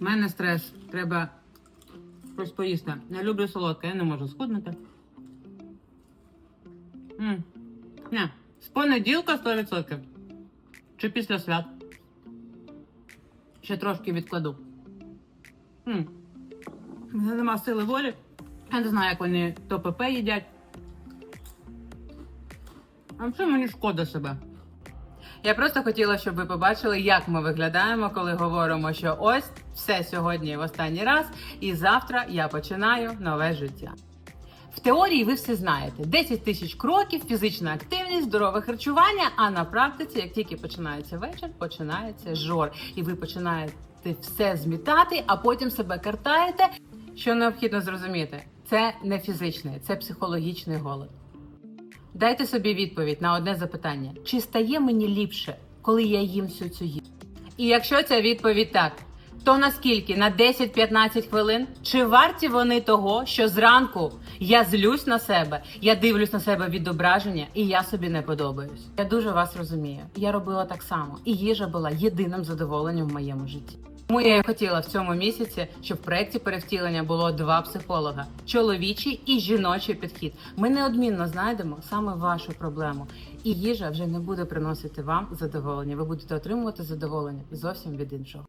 У мене стрес. Треба щось поїсти. Я люблю солодке, я не можу схуднути. М. З понеділка 100%. Чи після свят. Ще трошки відкладу. М. Мене нема сили волі. Я не знаю, як вони то ПП їдять. А взагалі мені шкода себе. Я просто хотіла, щоб ви побачили, як ми виглядаємо, коли говоримо, що ось все сьогодні в останній раз, і завтра я починаю нове життя. В теорії ви все знаєте: 10 тисяч кроків, фізична активність, здорове харчування. А на практиці, як тільки починається вечір, починається жор, і ви починаєте все змітати, а потім себе картаєте. Що необхідно зрозуміти, це не фізичний, це психологічний голод. Дайте собі відповідь на одне запитання: чи стає мені ліпше, коли я їм всю цю їжу? І якщо ця відповідь так, то наскільки? На 10-15 хвилин? Чи варті вони того, що зранку я злюсь на себе, я дивлюсь на себе відображення, і я собі не подобаюсь? Я дуже вас розумію. Я робила так само, і їжа була єдиним задоволенням в моєму житті. Тому я хотіла в цьому місяці, щоб в проєкті перевтілення було два психолога: чоловічий і жіночий підхід. Ми неодмінно знайдемо саме вашу проблему, і їжа вже не буде приносити вам задоволення. Ви будете отримувати задоволення зовсім від іншого.